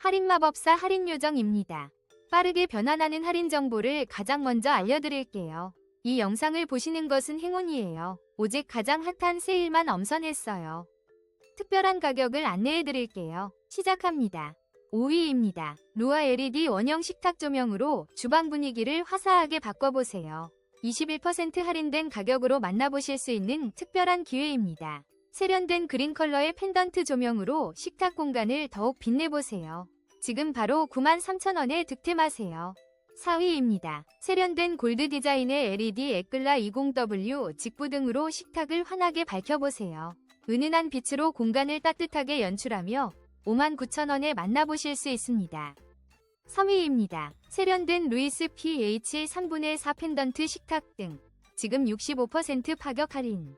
할인마법사 할인요정입니다. 빠르게 변환하는 할인 정보를 가장 먼저 알려드릴게요. 이 영상을 보시는 것은 행운이에요. 오직 가장 핫한 세일만 엄선했어요. 특별한 가격을 안내해드릴게요. 시작합니다. 5위입니다. 루아 LED 원형 식탁 조명으로 주방 분위기를 화사하게 바꿔보세요. 21% 할인된 가격으로 만나보실 수 있는 특별한 기회입니다. 세련된 그린 컬러의 펜던트 조명으로 식탁 공간을 더욱 빛내보세요. 지금 바로 93,000원에 득템하세요. 4위입니다. 세련된 골드 디자인의 LED 에클라 20W 직부 등으로 식탁을 환하게 밝혀보세요. 은은한 빛으로 공간을 따뜻하게 연출하며 59,000원에 만나보실 수 있습니다. 3위입니다. 세련된 루이스 PH 3분의 4 펜던트 식탁 등 지금 65% 파격 할인.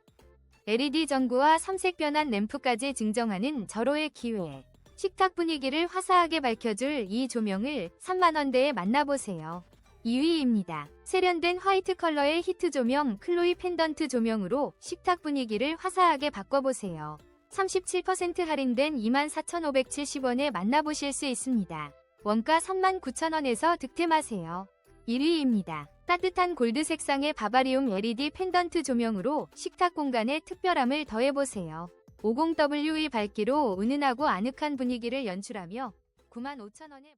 LED 전구와 삼색 변환 램프까지 증정하는 절호의 기회. 식탁 분위기를 화사하게 밝혀줄 이 조명을 3만원대에 만나보세요. 2위입니다. 세련된 화이트 컬러의 히트 조명 클로이 펜던트 조명으로 식탁 분위기를 화사하게 바꿔보세요. 37% 할인된 24,570원에 만나보실 수 있습니다. 원가 39,000원에서 득템하세요. 1위입니다. 따뜻한 골드 색상의 바바리움 LED 펜던트 조명으로 식탁 공간에 특별함을 더해보세요. 50W 의 밝기로 은은하고 아늑한 분위기를 연출하며 95,000원에